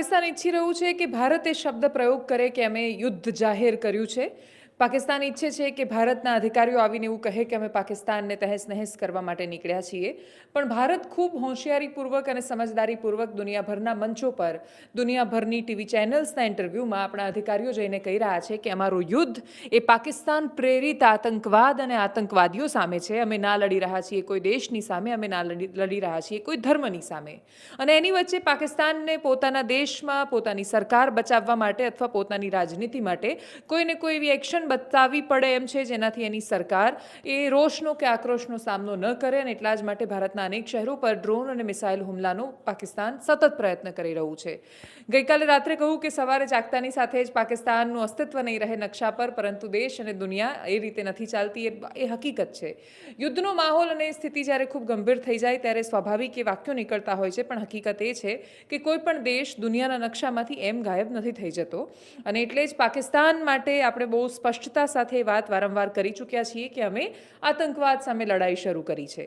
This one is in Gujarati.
પાકિસ્તાન ઈચ્છી રહ્યું છે કે ભારતે શબ્દ પ્રયોગ કરે કે અમે યુદ્ધ જાહેર કર્યું છે. પાકિસ્તાન ઈચ્છે છે કે ભારતના અધિકારીઓ આવીને એવું કહે કે અમે પાકિસ્તાનને તહેસ નહેસ કરવા માટે નીકળ્યા છીએ. પણ ભારત ખૂબ હોશિયારીપૂર્વક અને સમજદારીપૂર્વક દુનિયાભરના મંચો પર, દુનિયાભરની ટીવી ચેનલ્સના ઇન્ટરવ્યૂમાં આપણા અધિકારીઓ જઈને કહી રહ્યા છે કે અમારું યુદ્ધ એ પાકિસ્તાન પ્રેરિત આતંકવાદ અને આતંકવાદીઓ સામે છે. અમે ના લડી રહ્યા છીએ કોઈ દેશની સામે, અમે ના લડી રહ્યા છીએ કોઈ ધર્મની સામે. અને એની વચ્ચે પાકિસ્તાનને પોતાના દેશમાં, પોતાની સરકાર બચાવવા માટે અથવા પોતાની રાજનીતિ માટે કોઈને કોઈ એવી એક્શન બતાવવી પડે એમ છે જેનાથી એની સરકાર એ રોષનો કે આક્રોશનો સામનો ન કરે અને એટલા જ માટે ભારતના અનેક શહેરો પર ડ્રોન અને મિસાઇલ હુમલાનો પાકિસ્તાન સતત પ્રયત્ન કરી રહ્યું છે. ગઈકાલે રાત્રે કહું કે સવારે જાગતાની સાથે જ પાકિસ્તાનનું અસ્તિત્વ નહીં રહે નકશા પર, પરંતુ દેશ અને દુનિયા એ રીતે નથી ચાલતી એ હકીકત છે. યુદ્ધનો માહોલ અને સ્થિતિ જ્યારે ખૂબ ગંભીર થઈ જાય ત્યારે સ્વાભાવિક એ વાક્યો નીકળતા હોય છે, પણ હકીકત એ છે કે કોઈ પણ દેશ દુનિયાના નકશામાંથી એમ ગાયબ નથી થઈ જતો. અને એટલે જ પાકિસ્તાન માટે આપણે બહુ સ્પષ્ટતા સાથે વાત વારંવાર કરી ચૂક્યા છીએ કે અમે આતંકવાદ સામે લડાઈ શરૂ કરી છે.